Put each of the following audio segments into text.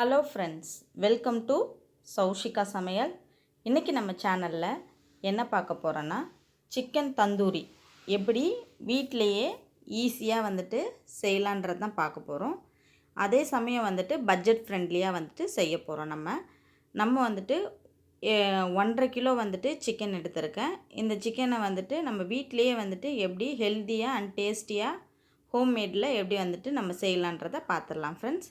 Hello friends welcome to Saushika சமையல். இன்றைக்கி நம்ம சேனலில் என்ன பார்க்க போகிறோன்னா சிக்கன் தந்தூரி. எப்படி வீட்டிலையே ஈஸியாக வந்துட்டு செய்யலான்றது தான் பார்க்க போகிறோம் அதே சமயம் வந்துட்டு பட்ஜெட் ஃப்ரெண்ட்லியாக வந்துட்டு செய்ய போகிறோம் நம்ம. நம்ம வந்துட்டு ஒன்றரை கிலோ வந்துட்டு சிக்கன் எடுத்திருக்கேன். இந்த சிக்கனை வந்துட்டு நம்ம வீட்டிலையே வந்துட்டு எப்படி ஹெல்த்தியாக அண்ட் டேஸ்டியாக ஹோம்மேடில் எப்படி வந்துட்டு நம்ம செய்யலான்றதை பார்த்துடலாம் ஃப்ரெண்ட்ஸ்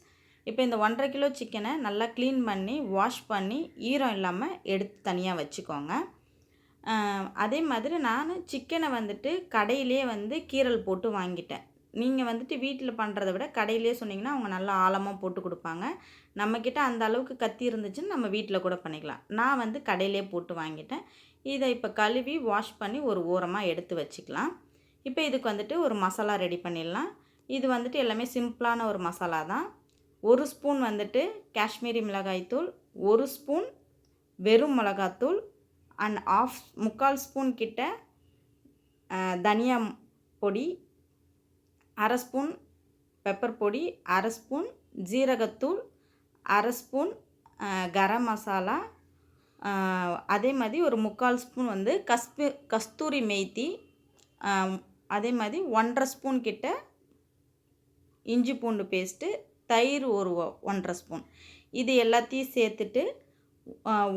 இப்போ இந்த ஒன்றரை கிலோ சிக்கனை நல்லா க்ளீன் பண்ணி வாஷ் பண்ணி ஈரம் இல்லாமல் எடுத்து தனியாக வச்சுக்கோங்க. அதே மாதிரி நான் சிக்கனை வந்துட்டு கடையிலே வந்து கீரல் போட்டு வாங்கிட்டேன். நீங்கள் வந்துட்டு வீட்டில் பண்ணுறத விட கடையிலே சொன்னீங்கன்னா அவங்க நல்லா ஆழமாக போட்டு கொடுப்பாங்க. நம்மக்கிட்ட அந்த அளவுக்கு கத்தி இருந்துச்சுன்னு நம்ம வீட்டில் கூட பண்ணிக்கலாம். நான் வந்து கடையிலே போட்டு வாங்கிட்டேன். இதை இப்போ கழுவி வாஷ் பண்ணி ஒரு ஓரமாக எடுத்து வச்சுக்கலாம். இப்போ இதுக்கு வந்துட்டு ஒரு மசாலா ரெடி பண்ணிடலாம். இது வந்துட்டு எல்லாமே சிம்பிளான ஒரு மசாலா தான். ஒரு ஸ்பூன் வந்துட்டு காஷ்மீரி மிளகாய்த்தூள் ஒரு ஸ்பூன் வெறும் மிளகாத்தூள் அண்ட் ஆஃப் முக்கால் ஸ்பூன் கிட்ட தனியா பொடி அரை ஸ்பூன் பெப்பர் பொடி அரை ஸ்பூன் ஜீரகத்தூள் அரை ஸ்பூன் கரம் மசாலா அதே மாதிரி ஒரு முக்கால் ஸ்பூன் வந்து கஸ்பு கஸ்தூரி மேத்தி அதே மாதிரி ஒன்றரை ஸ்பூன் கிட்ட இஞ்சி பூண்டு பேஸ்ட்டு தயிர் ஒரு ஒ- ஒன்றரை ஸ்பூன். இது எல்லாத்தையும் சேர்த்துட்டு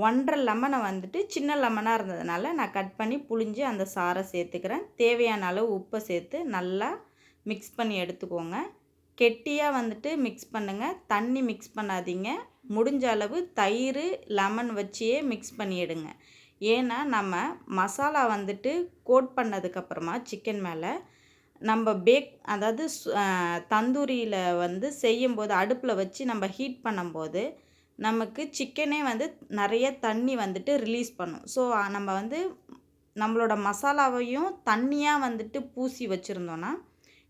ஒன்றரை லெமனை வந்துட்டு சின்ன லெமனாக இருந்ததுனால நான் கட் பண்ணி புழிஞ்சு அந்த சாறை சேர்த்துக்கிறேன். தேவையான அளவு உப்பை சேர்த்து நல்லா மிக்ஸ் பண்ணி எடுத்துக்கோங்க. கெட்டியாக வந்துட்டு மிக்ஸ் பண்ணுங்கள் தண்ணி மிக்ஸ் பண்ணாதீங்க. முடிஞ்ச அளவு தயிர் லெமன் வச்சே மிக்ஸ் பண்ணிவிடுங்க ஏன்னா நம்ம மசாலா வந்துட்டு கோட் பண்ணதுக்கப்புறமா சிக்கன் மேலே நம்ம பேக் அதாவது தந்தூரியில் வந்து செய்யும்போது அடுப்பில் வச்சு நம்ம ஹீட் பண்ணும்போது நமக்கு சிக்கனே வந்து நிறைய தண்ணி வந்துட்டு ரிலீஸ் பண்ணும். ஸோ நம்ம வந்து நம்மளோட மசாலாவையும் தண்ணியாக வந்துட்டு பூசி வச்சுருந்தோன்னா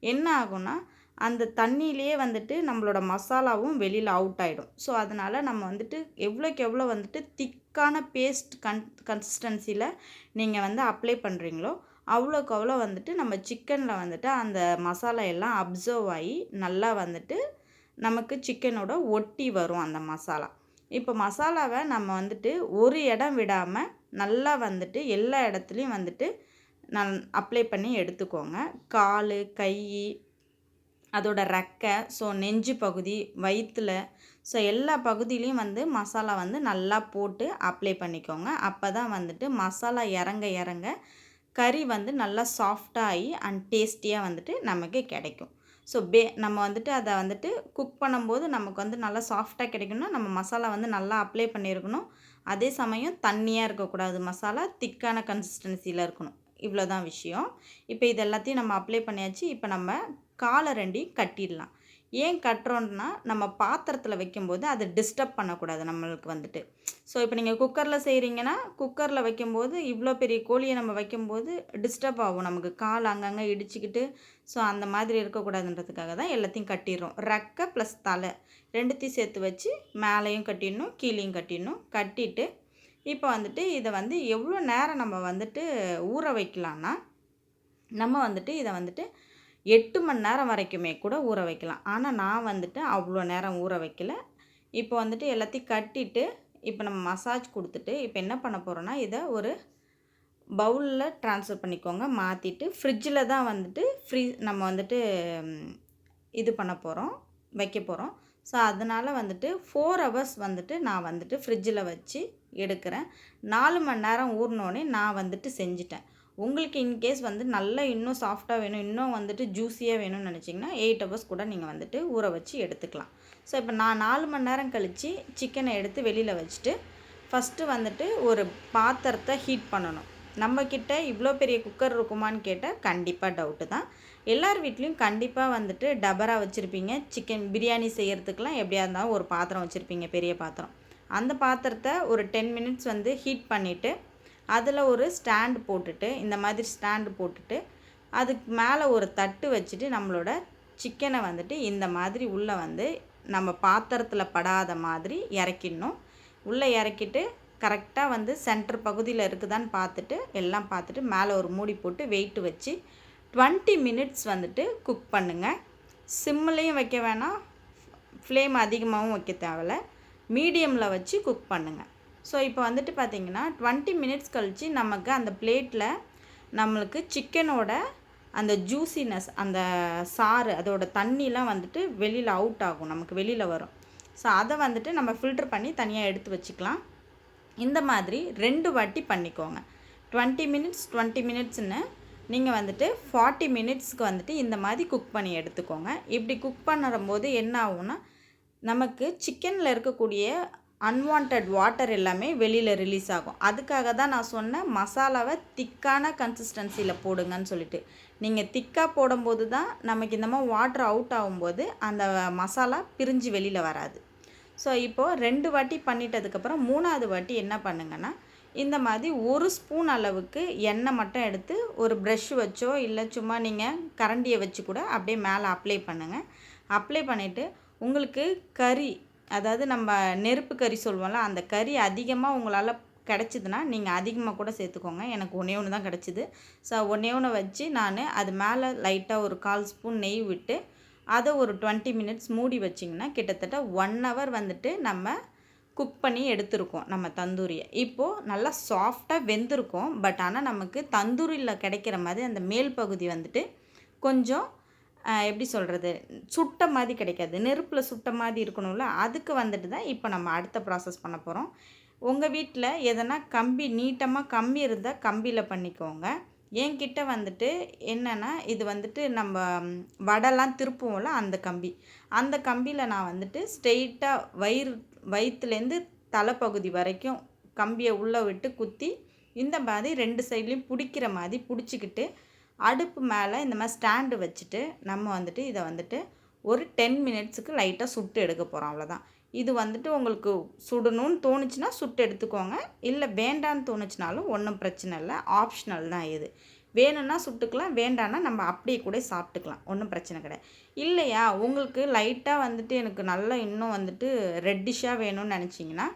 என்ன ஆகும்னா அந்த தண்ணியிலேயே வந்துட்டு நம்மளோட மசாலாவும் வெளியில் அவுட் ஆகிடும் ஸோ அதனால் நம்ம வந்துட்டு எவ்வளோக்கு எவ்வளோ வந்துட்டு திக்கான பேஸ்ட் கன் கன்சிஸ்டன்சியில் நீங்கள் வந்து அப்ளை பண்ணுறீங்களோ அவ்வளோக்கு அவ்வளோ வந்துட்டு நம்ம சிக்கனில் வந்துட்டு அந்த மசாலா எல்லாம் அப்சர்வ் ஆகி நல்லா வந்துட்டு நமக்கு சிக்கனோட ஒட்டி வரும் அந்த மசாலா. இப்போ மசாலாவை நம்ம வந்துட்டு ஒரு இடம் விடாமல் நல்லா வந்துட்டு எல்லா இடத்துலையும் வந்துட்டு நான் அப்ளை பண்ணி எடுத்துக்கோங்க. கால் கை அதோட ரெக்கை ஸோ நெஞ்சு பகுதி வயிற்றில் ஸோ எல்லா பகுதியிலையும் வந்து மசாலா வந்து நல்லா போட்டு அப்ளை பண்ணிக்கோங்க. அப்போ தான் வந்துட்டு மசாலா இறங்க இறங்க கறி வந்து நல்லா சாஃப்டாகி அண்ட் டேஸ்டியாக வந்துட்டு நமக்கு கிடைக்கும். ஸோ பே நம்ம வந்துட்டு அதை வந்துட்டு குக் பண்ணும்போது நமக்கு வந்து நல்லா சாஃப்டாக கிடைக்கணும்னா நம்ம மசாலா வந்து நல்லா அப்ளை பண்ணியிருக்கணும். அதே சமயம் தண்ணியாக இருக்கக்கூடாது. மசாலா திக்கான கன்சிஸ்டன்சியில் இருக்கணும். இவ்வளோ தான் விஷயம். இப்போ இது எல்லாத்தையும் நம்ம அப்ளை பண்ணியாச்சு. இப்போ நம்ம காலை ரெண்டையும் கட்டிடலாம். ஏன் கட்டுறோன்னா நம்ம பாத்திரத்தில் வைக்கும்போது அதை டிஸ்டர்ப் பண்ணக்கூடாது நம்மளுக்கு வந்துட்டு. ஸோ இப்போ நீங்கள் குக்கரில் செய்கிறீங்கன்னா குக்கரில் வைக்கும்போது இவ்வளோ பெரிய கோழியை நம்ம வைக்கும்போது டிஸ்டர்ப் ஆகும். நமக்கு கால் அங்கங்கே இடிச்சிக்கிட்டு ஸோ அந்த மாதிரி இருக்கக்கூடாதுன்றதுக்காக தான் எல்லாத்தையும் கட்டிடுறோம். ரெக்கை ப்ளஸ் தலை ரெண்டுத்தையும் சேர்த்து வச்சு மேலேயும் கட்டிடணும் கீழேயும் கட்டிடணும். கட்டிட்டு இப்போ வந்துட்டு இதை வந்து எவ்வளோ நேரம் நம்ம வந்துட்டு ஊற வைக்கலான்னா நம்ம வந்துட்டு இதை வந்துட்டு எட்டு மணி நேரம் வரைக்குமே கூட ஊற வைக்கலாம். ஆனால் நான் வந்துட்டு அவ்வளோ நேரம் ஊற வைக்கல. இப்போ வந்துட்டு எல்லாத்தையும் கட்டிட்டு இப்போ நம்ம மசாஜ் கொடுத்துட்டு இப்போ என்ன பண்ண போகிறோன்னா இதை ஒரு பவுலில் ட்ரான்ஸ்ஃபர் பண்ணிக்கோங்க. மாற்றிட்டு ஃப்ரிட்ஜில் தான் வந்துட்டு ஃப்ரீ நம்ம வந்துட்டு இது பண்ண போகிறோம் வைக்க போகிறோம் ஸோ அதனால் வந்துட்டு ஃபோர் ஹவர்ஸ் வந்துட்டு நான் வந்துட்டு ஃப்ரிட்ஜில் வச்சு எடுக்கிறேன். நாலு மணி நேரம் ஊறினோடனே நான் வந்துட்டு செஞ்சுட்டேன். உங்களுக்கு இன்கேஸ் வந்து நல்லா இன்னும் சாஃப்டாக வேணும் இன்னும் வந்துட்டு ஜூஸியாக வேணும்னு நினச்சிங்கன்னா எயிட் ஹவர்ஸ் கூட நீங்கள் வந்துட்டு ஊற வச்சு எடுத்துக்கலாம். ஸோ இப்போ நான் நாலு மணி நேரம் கழித்து சிக்கனை எடுத்து வெளியில் வச்சுட்டு ஃபஸ்ட்டு வந்துட்டு ஒரு பாத்திரத்தை ஹீட் பண்ணணும். நம்மக்கிட்ட இவ்வளோ பெரிய குக்கர் இருக்குமான்னு கேட்டால் கண்டிப்பாக டவுட்டு தான். எல்லார் வீட்லேயும் கண்டிப்பாக வந்துட்டு டபரா வச்சுருப்பீங்க. சிக்கன் பிரியாணி செய்கிறதுக்கெலாம் எப்படியா இருந்தாலும் ஒரு பாத்திரம் வச்சுருப்பீங்க பெரிய பாத்திரம். அந்த பாத்திரத்தை ஒரு டென் மினிட்ஸ் வந்து ஹீட் பண்ணிவிட்டு அதில் ஒரு ஸ்டாண்டு போட்டுட்டு இந்த மாதிரி ஸ்டாண்டு போட்டுட்டு அதுக்கு மேலே ஒரு தட்டு வச்சுட்டு நம்மளோட சிக்கனை வந்துட்டு இந்த மாதிரி உள்ளே வந்து நம்ம பாத்திரத்தில் படாத மாதிரி இறக்கிடணும். உள்ளே இறக்கிட்டு கரெக்டாக வந்து சென்டர் பகுதியில் இருக்குதான்னு பார்த்துட்டு எல்லாம் பார்த்துட்டு மேலே ஒரு மூடி போட்டு வெயிட் வச்சு டுவெண்ட்டி மினிட்ஸ் வந்துட்டு குக் பண்ணுங்கள் சிம்மிலையும் வைக்க வேணாம் ஃப்ளேம் அதிகமாகவும் வைக்க தேவையில்ல. மீடியமில் வச்சு குக் பண்ணுங்கள் ஸோ இப்போ வந்துட்டு பார்த்தீங்கன்னா டுவெண்ட்டி மினிட்ஸ் கழித்து நமக்கு அந்த பிளேட்டில் நம்மளுக்கு சிக்கனோட அந்த ஜூசினஸ் அந்த சாறு அதோட தண்ணிலாம் வந்துட்டு வெளியில் அவுட் ஆகும் நமக்கு வெளியில் வரும். ஸோ அதை வந்துட்டு நம்ம ஃபில்டர் பண்ணி தனியாக எடுத்து வச்சுக்கலாம். இந்த மாதிரி ரெண்டு வாட்டி பண்ணிக்கோங்க. டுவெண்ட்டி மினிட்ஸ் டுவெண்ட்டி மினிட்ஸ்னு நீங்கள் வந்துட்டு ஃபார்ட்டி மினிட்ஸ்க்கு வந்துட்டு இந்த மாதிரி குக் பண்ணி எடுத்துக்கோங்க. இப்படி குக் பண்ணும்போது என்ன ஆகும்னா நமக்கு சிக்கனில் இருக்கக்கூடிய அன்வான்ட் வாட்டர் எல்லாமே வெளியில் ரிலீஸ் ஆகும். அதுக்காக தான் நான் சொன்னேன் மசாலாவை திக்கான கன்சிஸ்டன்சியில் போடுங்கன்னு சொல்லிட்டு. நீங்கள் திக்காக போடும்போது தான் நமக்கு இந்த மாதிரி வாட்டர் அவுட் ஆகும்போது அந்த மசாலா பிரிஞ்சு வெளியில் வராது. ஸோ இப்போது ரெண்டு வாட்டி பண்ணிட்டதுக்கப்புறம் மூணாவது வாட்டி என்ன பண்ணுங்கன்னா இந்த மாதிரி ஒரு ஸ்பூன் அளவுக்கு எண்ணெய் மட்டும் எடுத்து ஒரு ப்ரஷ் வச்சோ இல்லை சும்மா நீங்கள் கரண்டியை வச்சு கூட அப்படியே மேலே அப்ளை பண்ணுங்கள் அப்ளை பண்ணிவிட்டு உங்களுக்கு கறி அதாவது நம்ம நெருப்பு கறி சொல்லுவோம்ல அந்த கறி அதிகமாக உங்களால் கிடச்சிதுன்னா நீங்கள் அதிகமாக கூட சேர்த்துக்கோங்க. எனக்கு ஒன்றே ஒன்று தான் கிடச்சிது. ஸோ ஒன்றே ஒன்று வச்சு நான் அது மேலே லைட்டாக ஒரு கால் ஸ்பூன் நெய் விட்டு அதை ஒரு டுவெண்ட்டி மினிட்ஸ் மூடி வச்சிங்கன்னா கிட்டத்தட்ட ஒன் ஹவர் வந்துட்டு நம்ம குக் பண்ணி எடுத்திருக்கோம் நம்ம தந்தூரியை. இப்போது நல்லா சாஃப்டாக வெந்திருக்கோம் பட் ஆனால் நமக்கு தந்தூரியில் கிடைக்கிற மாதிரி அந்த மேல் பகுதி வந்துட்டு கொஞ்சம் எப்படி சொல்கிறது சுட்ட மாதிரி கிடைக்காது. நெருப்பில் சுட்ட மாதிரி இருக்கணும்ல அதுக்கு வந்துட்டு தான் இப்போ நம்ம அடுத்த ப்ராசஸ் பண்ண போகிறோம் உங்கள் வீட்டில் எதனா கம்பி நீட்டமாக கம்பி இருந்தால் கம்பியில் பண்ணிக்கோங்க. என்கிட்ட வந்துட்டு என்னென்னா இது வந்துட்டு நம்ம வடைலாம் திருப்புவோம்ல அந்த கம்பி. அந்த கம்பியில் நான் வந்துட்டு ஸ்ட்ரெயிட்டாக வயிறு வயிற்றுலேருந்து தலைப்பகுதி வரைக்கும் கம்பியை உள்ளே விட்டு குத்தி இந்த மாதிரி ரெண்டு சைட்லேயும் பிடிக்கிற மாதிரி பிடிச்சிக்கிட்டு அடுப்பு மேலே இந்த மாதிரி ஸ்டாண்டு வச்சுட்டு நம்ம வந்துட்டு இதை வந்துட்டு ஒரு டென் மினிட்ஸுக்கு லைட்டாக சுட்டு எடுக்க போகிறோம் அவ்வளோதான் இது வந்துட்டு உங்களுக்கு சுடணும்னு தோணுச்சுன்னா சுட்டு எடுத்துக்கோங்க. இல்லை வேண்டான்னு தோணுச்சுனாலும் ஒன்றும் பிரச்சனை இல்லை. ஆப்ஷனல் தான் இது. வேணும்னா சுட்டுக்கலாம் வேண்டான்னா நம்ம அப்படியே கூட சாப்பிட்டுக்கலாம். ஒன்றும் பிரச்சனை கிடையாது. இல்லையா உங்களுக்கு லைட்டாக வந்துட்டு எனக்கு நல்லா இன்னும் வந்துட்டு ரெட்டிஷாக வேணும்னு நினச்சிங்கன்னா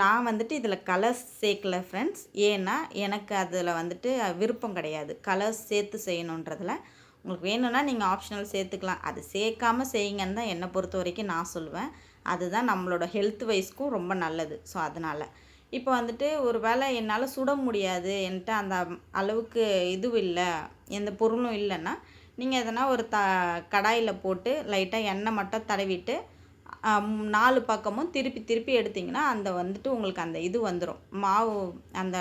நான் வந்துட்டு இதில் கலர்ஸ் சேர்க்கல ஃப்ரெண்ட்ஸ் ஏன்னா எனக்கு அதில் வந்துட்டு விருப்பம் கிடையாது. கலர்ஸ் சேர்த்து செய்யணுன்றதில் உங்களுக்கு வேணும்னா நீங்கள் ஆப்ஷனல் சேர்த்துக்கலாம். அது சேர்க்காமல் செய்யுங்கன்னு தான் என்னை பொறுத்த வரைக்கும் நான் சொல்லுவேன். அதுதான் நம்மளோட ஹெல்த் வைஸ்க்கும் ரொம்ப நல்லது. ஸோ அதனால். இப்போ வந்துட்டு ஒரு வேளை என்னால் சுட முடியாது. என்கிட்ட அந்த அளவுக்கு இதுவும் இல்லை. எந்த பொருளும் இல்லைன்னா நீங்கள் எதனா ஒரு த கடாயில் போட்டு லைட்டாக எண்ணெய் மட்டும் தடவிட்டு நாலு பக்கமும் திருப்பி திருப்பி எடுத்திங்கன்னா அந்த வந்துட்டு உங்களுக்கு அந்த இது வந்துடும் மாவு அந்த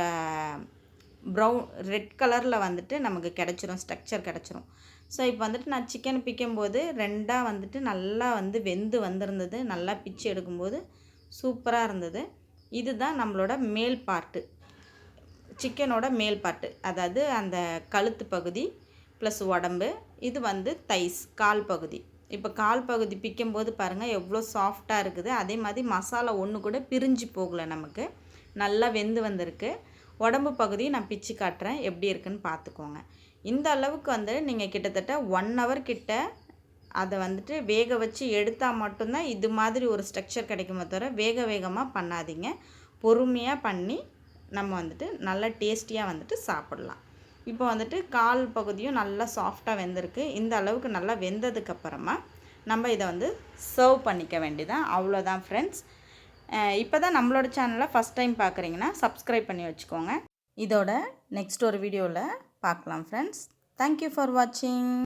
ப்ரௌன் ரெட் கலரில் வந்துட்டு நமக்கு கிடச்சிரும் ஸ்ட்ரக்சர் கிடச்சிரும். ஸோ இப்போ வந்துட்டு நான் சிக்கன் பிக்கும்போது ரெண்டாக வந்துட்டு நல்லா வந்து வெந்து வந்திருந்தது. நல்லா பிச்சு எடுக்கும்போது சூப்பராக இருந்தது. இதுதான் நம்மளோட மேல் பார்ட்டு சிக்கனோட மேல் பார்ட்டு அதாவது அந்த கழுத்து பகுதி ப்ளஸ் உடம்பு இது வந்து தைஸ் கால் பகுதி. இப்போ கால் பகுதி பிக்கும்போது பாருங்கள் எவ்வளோ சாஃப்டாக இருக்குது. அதே மாதிரி மசாலா ஒன்று கூட பிரிஞ்சு போகலை நமக்கு. நல்லா வெந்து வந்திருக்கு. உடம்பு பகுதியை நான் பிச்சு காட்டுறேன். எப்படி இருக்குன்னு பார்த்துக்கோங்க. இந்த அளவுக்கு வந்து நீங்கள் கிட்டத்தட்ட ஒன் ஹவர் கிட்ட அதை வந்துட்டு வேக வச்சு எடுத்தால் மட்டும்தான் இது மாதிரி ஒரு ஸ்ட்ரக்சர் கிடைக்குமே தவிர வேக வேகமாக பண்ணாதீங்க. பொறுமையாக பண்ணி நம்ம வந்துட்டு நல்லா டேஸ்டியாக வந்துட்டு சாப்பிட்லாம். இப்போ வந்துட்டு கால் பகுதியும் நல்லா சாஃப்டாக வெந்திருக்கு. இந்த அளவுக்கு நல்லா வெந்ததுக்கப்புறமா நம்ம இதை வந்து சர்வ் பண்ணிக்க வேண்டியதான் அவ்வளோதான் ஃப்ரெண்ட்ஸ் இப்போ தான் நம்மளோட சேனலை ஃபஸ்ட் டைம் பார்க்குறீங்கன்னா சப்ஸ்கிரைப் பண்ணி வச்சுக்கோங்க. இதோட நெக்ஸ்ட் ஒரு வீடியோவில் பார்க்கலாம் ஃப்ரெண்ட்ஸ் தேங்க்யூ ஃபார் வாட்சிங்